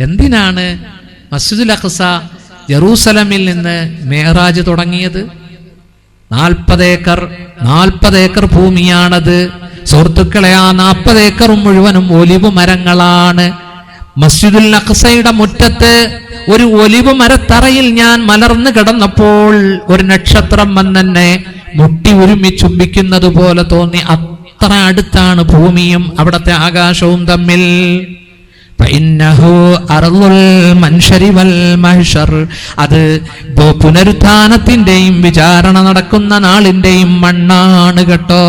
എന്തിനാണ് മസ്ജിദുൽ അഖ്സ ജറൂസലമിൽ നിന്ന് മേറാജ് തുടങ്ങിയത്? നാൽപ്പത് ഏക്കർ നാൽപ്പത് ഏക്കർ ഭൂമിയാണത്. സുഹൃത്തുക്കളെ ആ നാൽപ്പത് ഏക്കറും മുഴുവനും ഒലിവ് മരങ്ങളാണ്. മസ്ജിദുൽ അഖ്സയുടെ മുറ്റത്ത് ഒരു ഒലിവ് മരത്തറയിൽ ഞാൻ മലർന്നു കിടന്നപ്പോൾ ഒരു നക്ഷത്രം വന്നെന്നെ മുട്ടി ഉരുമി ചുംബിക്കുന്നത് പോലെ തോന്നി. അത്ര അടുത്താണ് ഭൂമിയും അവിടത്തെ ആകാശവും തമ്മിൽ. അത് പുനരുത്ഥാനത്തിന്റെയും വിചാരണ നടക്കുന്ന നാളിന്റെയും മണ്ണാണ് കേട്ടോ.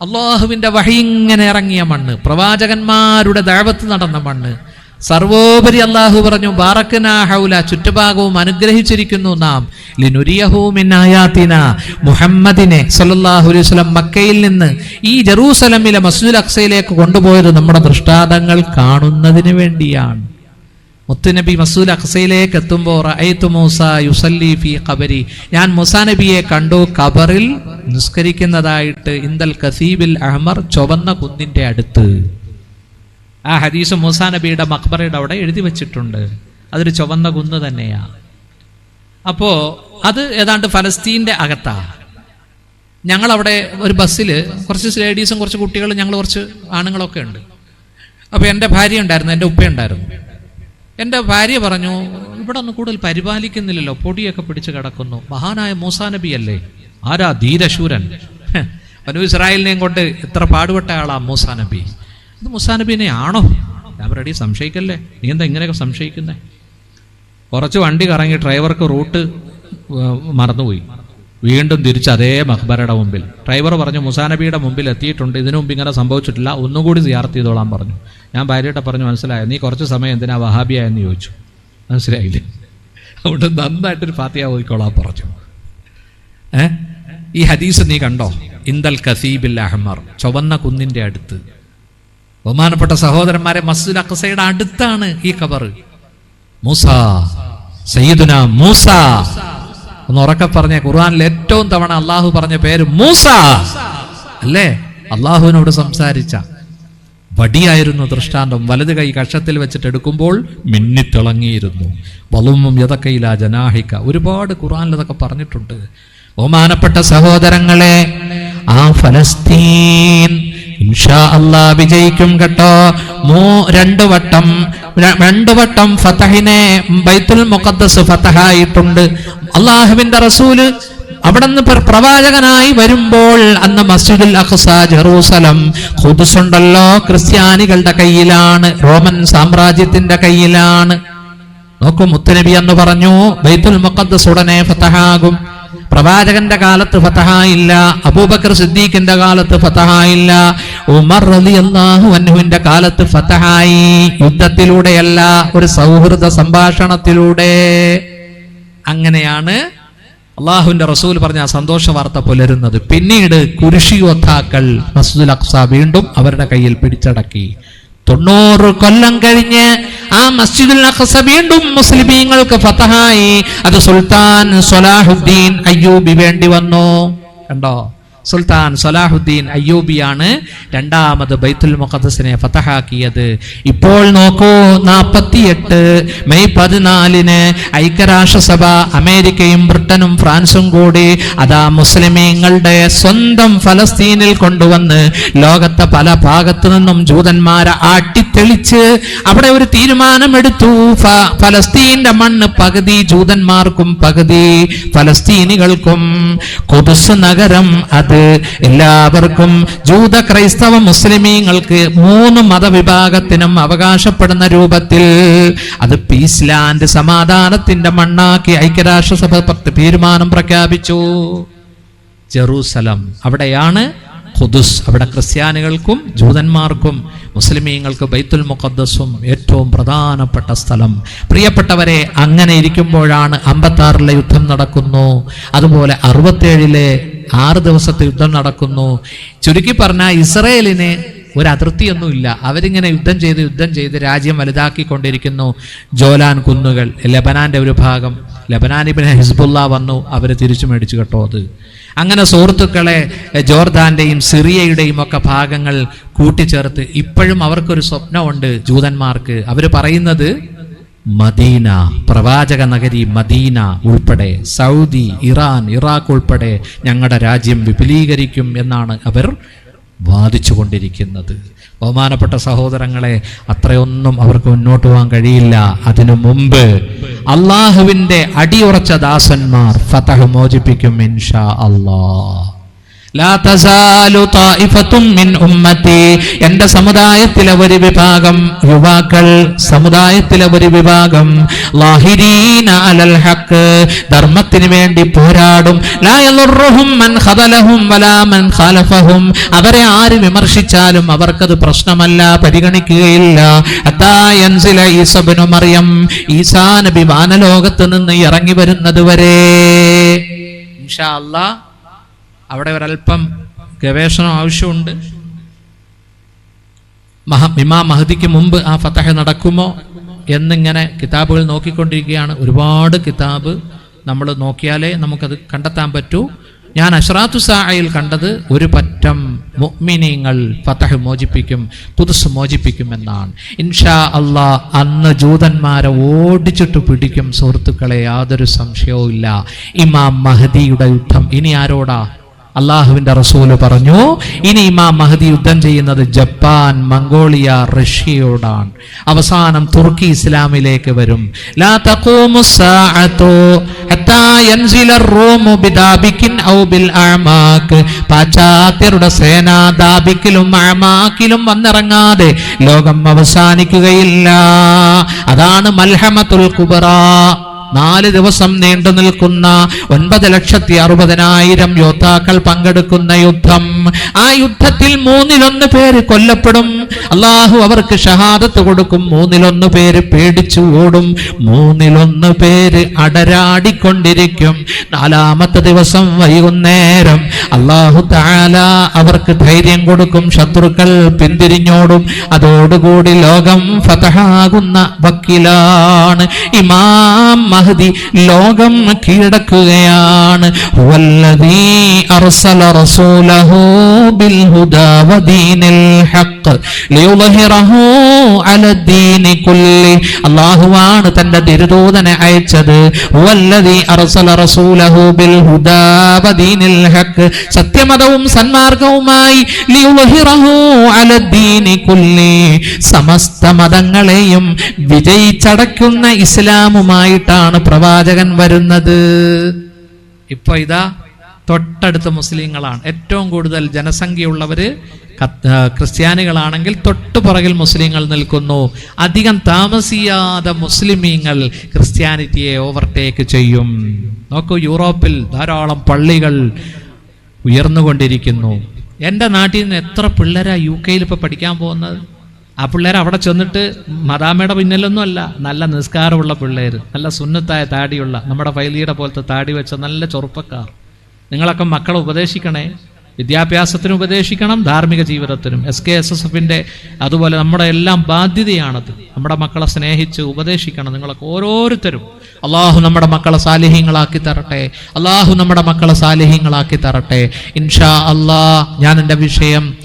അള്ളാഹുവിന്റെ വഴി ഇങ്ങനെ ഇറങ്ങിയ മണ്ണ് പ്രവാചകന്മാരുടെ ദേവത്ത് നടന്ന മണ്ണ് സർവോപരി അള്ളാഹു പറഞ്ഞു ബാറക്കനാഹൗല ചുറ്റുഭാഗവും അനുഗ്രഹിച്ചിരിക്കുന്നു നാം. ലിനുരിയഹൂമിനായാത്തിന മുഹമ്മദിനെ സല്ലല്ലാഹു അലൈഹി വസല്ലം മക്കയിൽ നിന്ന് ഈ ജറൂസലമിലെ മസ്ജിദുൽ അക്സയിലേക്ക് കൊണ്ടുപോയത് നമ്മുടെ ദൃഷ്ടാന്തങ്ങൾ കാണുന്നതിന് വേണ്ടിയാണ്. മുത്തുനബി മസൂൽ അഖസയിലേക്ക് എത്തുമ്പോൾ മൂസ ഖബരി. ഞാൻ മൂസാ നബിയെ കണ്ടു ഖബറിൽ നിസ്കരിക്കുന്നതായിട്ട് ഇന്ദൽ കസീബിൽ അഹ്മർ ചുവന്ന കുന്നിന്റെ അടുത്ത്. ആ ഹദീസ് മൂസാ നബിയുടെ മക്ബറയുടെ അവിടെ എഴുതി വച്ചിട്ടുണ്ട്. അതൊരു ചുവന്ന കുന്ന് തന്നെയാണ് അപ്പോ അത് ഏതാണ്ട് ഫലസ്തീന്റെ അകത്താ. ഞങ്ങളവിടെ ഒരു ബസ്സിൽ കുറച്ച് ലേഡീസും കുറച്ച് കുട്ടികളും ഞങ്ങൾ കുറച്ച് ആണുങ്ങളൊക്കെ ഉണ്ട്. അപ്പോൾ എന്റെ ഭാര്യ ഉണ്ടായിരുന്നു എന്റെ ഉപ്പയുണ്ടായിരുന്നു എന്റെ ഭാര്യ പറഞ്ഞു ഇവിടെ ഒന്നും കൂടുതൽ പരിപാലിക്കുന്നില്ലല്ലോ പൊടിയൊക്കെ പിടിച്ച് കിടക്കുന്നു. മഹാനായ മൂസാ നബി അല്ലേ? ആരാ ധീരശൂരൻ? മനു ഇസ്രായേലിനെയും കൊണ്ട് എത്ര പാടുപെട്ട ആളാ മൂസാ നബി. ഇത് മുസാനബീനെ ആണോ ഞാൻ റെഡി സംശയിക്കല്ലേ? നീ എന്താ ഇങ്ങനെയൊക്കെ സംശയിക്കുന്നേ? കുറച്ച് വണ്ടി കറങ്ങി ഡ്രൈവർക്ക് റൂട്ട് മറന്നുപോയി. വീണ്ടും തിരിച്ച് അതേ മഹ്ബറയുടെ മുമ്പിൽ. ഡ്രൈവർ പറഞ്ഞു മുസാനബിയുടെ മുമ്പിൽ എത്തിയിട്ടുണ്ട്. ഇതിനു മുമ്പ് ഇങ്ങനെ സംഭവിച്ചിട്ടില്ല. ഒന്നും കൂടി സിയാർത്ത് ചെയ്തോളാൻ പറഞ്ഞു. ഞാൻ ഭാര്യയുടെ പറഞ്ഞു മനസ്സിലായത് നീ കുറച്ച് സമയം എന്തിനാ വഹാബിയായെന്ന് ചോദിച്ചു. മനസ്സിലായില്ലേ? അതുകൊണ്ട് നന്നായിട്ടൊരു ഫാത്തിയ ഓതിക്കോളാൻ പറഞ്ഞു. ഏ? ഈ ഹദീസ് നീ കണ്ടോ? ഇന്ദൽ കസീബിൽ അഹ്മർ ചുവന്ന കുന്നിന്റെ അടുത്ത്. ബഹുമാനപ്പെട്ട സഹോദരന്മാരെ മസ്ജിദ് അക്സയുടെ അടുത്താണ് ഈ കബർ മൂസ സയ്യിദുന മൂസ. ഒന്ന് ഉറക്കെ പറഞ്ഞ ഖുർആാനിൽ ഏറ്റവും തവണ അള്ളാഹു പറഞ്ഞ പേര് മൂസ. അല്ലേ? അള്ളാഹുവിനോട് സംസാരിച്ച. വടിയായിരുന്നു ദൃഷ്ടാന്തം. വലത് കൈ കക്ഷത്തിൽ വെച്ചിട്ട് എടുക്കുമ്പോൾ മിന്നിത്തിളങ്ങിയിരുന്നു. വലുമും യതക്കയില ജനാഹിക്ക ഒരുപാട് ഖുർആനിൽ അതൊക്കെ പറഞ്ഞിട്ടുണ്ട്. ബഹുമാനപ്പെട്ട സഹോദരങ്ങളെ ആ ഫലസ്തീൻ വിജയിക്കും കേട്ടോ. മൂ രണ്ടു വട്ടം രണ്ടു വട്ടം ഫതഹിനെ ബൈത്തുൽ മുഖദ്ദസ് ഫതഹായിട്ടുണ്ട്. അള്ളാഹുവിന്റെ റസൂൽ അവിടുന്ന് പ്ര- പ്രവാചകനായി വരുമ്പോൾ അന്ന് മസ്ജിദുൽ അഖ്സ ജെറൂസലം ഹുദുസുണ്ടല്ലോ ക്രിസ്ത്യാനികളുടെ കയ്യിലാണ് റോമൻ സാമ്രാജ്യത്തിന്റെ കയ്യിലാണ്. നോക്കൂ മുത്തുനബി എന്ന് പറഞ്ഞു ബൈത്തുൽ മുഖദ്ദസ് ഉടനെ ഫതഹാകും. പ്രവാചകന്റെ കാലത്ത് ഫതഹായില്ല അബൂബക്കർ സിദ്ദീഖിന്റെ കാലത്ത് ഫതഹായില്ല ഉമർ റളിയല്ലാഹു അൻഹുവിന്റെ കാലത്ത് ഫതഹായി. യുദ്ധത്തിലൂടെയല്ല ഒരു സൗഹൃദ സംഭാഷണത്തിലൂടെ. അങ്ങനെയാണ് അള്ളാഹുവിന്റെ റസൂൽ പറഞ്ഞ ആ സന്തോഷ വാർത്ത പുലരുന്നത്. പിന്നീട് കുരിശി യോദ്ധാക്കൾ മസ്ജിദുൽ അക്സ വീണ്ടും അവരുടെ കയ്യിൽ പിടിച്ചടക്കി. തൊണ്ണൂറ് കൊല്ലം കഴിഞ്ഞ് ആ മസ്ജിദുൽ അഖ്സ വീണ്ടും മുസ്ലിമീങ്ങൾക്ക് ഫതഹായി. അത് സുൽത്താൻ സലാഹുദ്ദീൻ അയ്യൂബി വേണ്ടി വന്നു. കണ്ടോ? സുൽത്താൻ സലാഹുദ്ദീൻ അയ്യൂബിയാണ് രണ്ടാമത് ബൈത്തുൽ മുഖദ്സിനെ ഫതഹാക്കിയത്. ഇപ്പോൾ നോക്കൂ നാൽപ്പത്തിയെട്ട് മെയ് പതിനാലിന് ഐക്യരാഷ്ട്രസഭ അമേരിക്കയും ബ്രിട്ടനും ഫ്രാൻസും കൂടി അതാ മുസ്ലിമീങ്ങളുടെ സ്വന്തം ഫലസ്തീനിൽ കൊണ്ടുവന്ന് ലോകത്തെ പല ഭാഗത്തു നിന്നും ജൂതന്മാരെ ആട്ടിത്തെളിച്ച് അവിടെ ഒരു തീരുമാനമെടുത്തു. ഫലസ്തീന്റെ മണ്ണ് പകുതി ജൂതന്മാർക്കും പകുതി ഫലസ്തീനികൾക്കും. കൊതുസ് നഗരം അത് എല്ലാവർക്കും ജൂത ക്രൈസ്തവ മുസ്ലിമീങ്ങൾക്ക് മൂന്ന് മതവിഭാഗത്തിനും അവകാശപ്പെടുന്ന രൂപത്തിൽ അത് പീസ് ലാൻഡ് സമാധാനത്തിന്റെ മണ്ണാക്കി ഐക്യരാഷ്ട്രസഭ തീരുമാനം പ്രഖ്യാപിച്ചു. ജെറൂസലം അവിടെയാണ് ഖുദുസ്. അവിടെ ക്രിസ്ത്യാനികൾക്കും ജൂതന്മാർക്കും മുസ്ലിമീങ്ങൾക്ക് ബൈത്തുൽ മുഖദ്സും ഏറ്റവും പ്രധാനപ്പെട്ട സ്ഥലം. പ്രിയപ്പെട്ടവരെ അങ്ങനെ ഇരിക്കുമ്പോഴാണ് അമ്പത്താറിലെ യുദ്ധം നടക്കുന്നു. അതുപോലെ അറുപത്തേഴിലെ ആറ് ദിവസത്തെ യുദ്ധം നടക്കുന്നു. ചുരുക്കി പറഞ്ഞാൽ ഇസ്രയേലിന് ഒരു അതിർത്തിയൊന്നുമില്ല. അവരിങ്ങനെ യുദ്ധം ചെയ്ത് യുദ്ധം ചെയ്ത് രാജ്യം വലുതാക്കിക്കൊണ്ടിരിക്കുന്നു. ജോലാൻ കുന്നുകൾ ലബനാന്റെ ഒരു ഭാഗം. ലബനാനി പിന്നെ ഹിസ്ബുല്ല വന്നു അവർ തിരിച്ചു മേടിച്ചു കേട്ടോ അത്. അങ്ങനെ സുഹൃത്തുക്കളെ ജോർദാന്റെയും സിറിയയുടെയും ഒക്കെ ഭാഗങ്ങൾ കൂട്ടിച്ചേർത്ത് ഇപ്പോഴും അവർക്കൊരു സ്വപ്നമുണ്ട് ജൂതന്മാർക്ക്. അവർ പറയുന്നത് മദീന പ്രവാചക നഗരി മദീന ഉൾപ്പെടെ സൗദി ഇറാൻ ഇറാഖ് ഉൾപ്പെടെ ഞങ്ങളുടെ രാജ്യം വിപുലീകരിക്കും എന്നാണ് അവർ വാദിച്ചു കൊണ്ടിരിക്കുന്നത് ബഹുമാനപ്പെട്ട സഹോദരങ്ങളെ അത്രയൊന്നും അവർക്ക് മുന്നോട്ട് പോകാൻ കഴിയില്ല. അതിനു മുമ്പ് അള്ളാഹുവിന്റെ അടിയുറച്ച ദാസന്മാർ ഫതഹ് മോചിപ്പിക്കും ഇൻഷാ അള്ളാഹ് എന്റെ സമുദായത്തിലെ ഒരു വിഭാഗം യുവാക്കൾ സമുദായത്തിലെ ഒരു വിഭാഗം അലൽ ധർമ്മത്തിന് വേണ്ടി പോരാടും. അവരെ ആര് വിമർശിച്ചാലും അവർക്കത് പ്രശ്നമല്ല പരിഗണിക്കുകയില്ല. മറിയം. ഈസാ നബി വാനലോകത്ത് നിന്ന് ഇറങ്ങി വരുന്നത് വരെ. ഇൻഷാ അല്ലാ അവിടെ ഒരല്പം ഗവേഷണം ആവശ്യമുണ്ട്. മഹ ഇമാ മഹദിക്ക് മുമ്പ് ആ ഫതഹ നടക്കുമോ എന്നിങ്ങനെ കിതാബുകൾ നോക്കിക്കൊണ്ടിരിക്കുകയാണ്. ഒരുപാട് കിതാബ് നമ്മൾ നോക്കിയാലേ നമുക്കത് കണ്ടെത്താൻ പറ്റൂ. ഞാൻ അഷ്റാത്തു സായിൽ കണ്ടത് ഒരു പറ്റം മുഅ്മിനീങ്ങൾ ഫതഹ് മോചിപ്പിക്കും പുതുസ് മോചിപ്പിക്കും എന്നാണ്. ഇൻഷാ അള്ളാ അന്ന് ജൂതന്മാരെ ഓടിച്ചിട്ട് പിടിക്കും. സുഹൃത്തുക്കളെ യാതൊരു സംശയവും ഇല്ല ഇമാം മഹദിയുടെ യുദ്ധം ഇനി ആരോടാ? അള്ളാഹുവിന്റെ റസൂൽ പറഞ്ഞു ഇനി ഇമാം മഹദി യുദ്ധം ചെയ്യുന്നത് ജപ്പാൻ മംഗോളിയ റഷ്യയോടാണ്. അവസാനം തുർക്കി ഇസ്ലാമിലേക്ക് വരും. പാശ്ചാത്യരുടെ സേന ദാബിക്കിലും അഴമാക്കിലും വന്നിറങ്ങാതെ ലോകം അവസാനിക്കുകയില്ല. അതാണ് മൽഹമത്തുൽ കുബറ. നാല് ദിവസം നീണ്ടു നിൽക്കുന്ന ഒൻപത് ലക്ഷത്തി അറുപതിനായിരം യോദ്ധാക്കൾ പങ്കെടുക്കുന്ന യുദ്ധം. ആ യുദ്ധത്തിൽ മൂന്നിലൊന്ന് പേര് കൊല്ലപ്പെടും. അള്ളാഹു അവർക്ക് ഷഹാദത്ത് കൊടുക്കും. മൂന്നിലൊന്ന് പേര് പേടിച്ചു ഓടും. മൂന്നിലൊന്ന് പേര് അടരാടിക്കൊണ്ടിരിക്കും. നാലാമത്തെ ദിവസം വൈകുന്നേരം അള്ളാഹു താല അവർക്ക് ധൈര്യം കൊടുക്കും. ശത്രുക്കൾ പിന്തിരിഞ്ഞോടും. അതോടുകൂടി ലോകം ഫതഹാകുന്ന വക്കീലാണ് ഇമാം മഹദി ലോകം കീഴടക്കുകയാണ്. അള്ളാഹുവാണ് തന്റെ തിരുദൂതനെ അയച്ചത്. സത്യമതവും സന്മാർഗവുമായി സമസ്ത മതങ്ങളെയും വിജയിച്ചടക്കുന്ന ഇസ്ലാമുമായിട്ടാണ് പ്രവാചകൻ വരുന്നത്. ഇപ്പൊ ഇതാ തൊട്ടടുത്ത മുസ്ലിങ്ങളാണ്. ഏറ്റവും കൂടുതൽ ജനസംഖ്യയുള്ളവര് ക്രിസ്ത്യാനികളാണെങ്കിൽ തൊട്ടു പുറകിൽ മുസ്ലിങ്ങൾ നിൽക്കുന്നു. അധികം താമസിയാതെ മുസ്ലിമീങ്ങൾ ക്രിസ്ത്യാനിറ്റിയെ ഓവർടേക്ക് ചെയ്യും. നോക്കൂ യൂറോപ്പിൽ ധാരാളം പള്ളികൾ ഉയർന്നുകൊണ്ടിരിക്കുന്നു. എന്റെ നാട്ടിൽ നിന്ന് എത്ര പിള്ളേരാ യു കെയിൽ ഇപ്പോൾ പഠിക്കാൻ പോകുന്നത്? ആ പിള്ളേർ അവിടെ ചെന്നിട്ട് മദാമയുടെ പിന്നിലൊന്നും അല്ല നല്ല നിസ്കാരമുള്ള പിള്ളേർ നല്ല സുന്നത്തായ താടിയുള്ള നമ്മുടെ വൈലിയുടെ പോലത്തെ താടി വെച്ച നല്ല ചെറുപ്പക്കാർ. നിങ്ങളൊക്കെ മക്കളെ ഉപദേശിക്കണേ? വിദ്യാഭ്യാസത്തിന് ഉപദേശിക്കണം ധാർമ്മിക ജീവിതത്തിനും. എസ് കെ എസ് എസ് എഫിന്റെ അതുപോലെ നമ്മുടെ എല്ലാം ബാധ്യതയാണത്. നമ്മുടെ മക്കളെ സ്നേഹിച്ച് ഉപദേശിക്കണം. നിങ്ങളൊക്കെ ഓരോരുത്തരും. അള്ളാഹു നമ്മുടെ മക്കളെ സാലിഹ്യങ്ങളാക്കി തരട്ടെ. അള്ളാഹു നമ്മുടെ മക്കളെ സാലിഹ്യങ്ങളാക്കി തരട്ടെ. ഇൻഷാ അള്ളാ ഞാൻ എന്റെ വിഷയം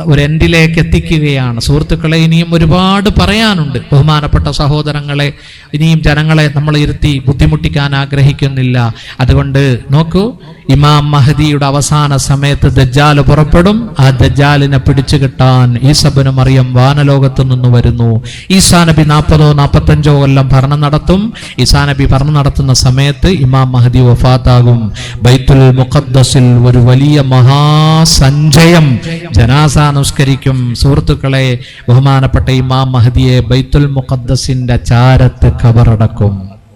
ഒരു എൻഡിലേക്ക് എത്തിക്കുകയാണ്. സുഹൃത്തുക്കളെ ഇനിയും ഒരുപാട് പറയാനുണ്ട്. ബഹുമാനപ്പെട്ട സഹോദരങ്ങളെ ഇനിയും ജനങ്ങളെ നമ്മൾ ഇരുത്തി ബുദ്ധിമുട്ടിക്കാൻ ആഗ്രഹിക്കുന്നില്ല. അതുകൊണ്ട് നോക്കൂ ഇമാം മഹദിയുടെ അവസാന സമയത്ത് ദജ്ജാൽ പുറപ്പെടും. ആ ദജ്ജാലിനെ പിടിച്ചു കിട്ടാൻ ഈസബനും മറിയം വാനലോകത്തു നിന്ന് വരുന്നു. ഈസാ നബി നാൽപ്പതോ നാൽപ്പത്തഞ്ചോ കൊല്ലം ഭരണം നടത്തും. ഈസാ നബി ഭരണം നടത്തുന്ന സമയത്ത് ഇമാം മഹദി വഫാത്താകും. ബൈത്തുൽ മുഖദ്സിൽ ഒരു വലിയ മഹാസഞ്ചയം ജനാസ നമസ്കരിക്കും. സുഹൃത്തുക്കളെ ബഹുമാനപ്പെട്ട ഇമാം മഹദിയെ ബൈത്തുൽ മുഖദ്സിന്റെ ചാരത്ത് കബറടക്കും.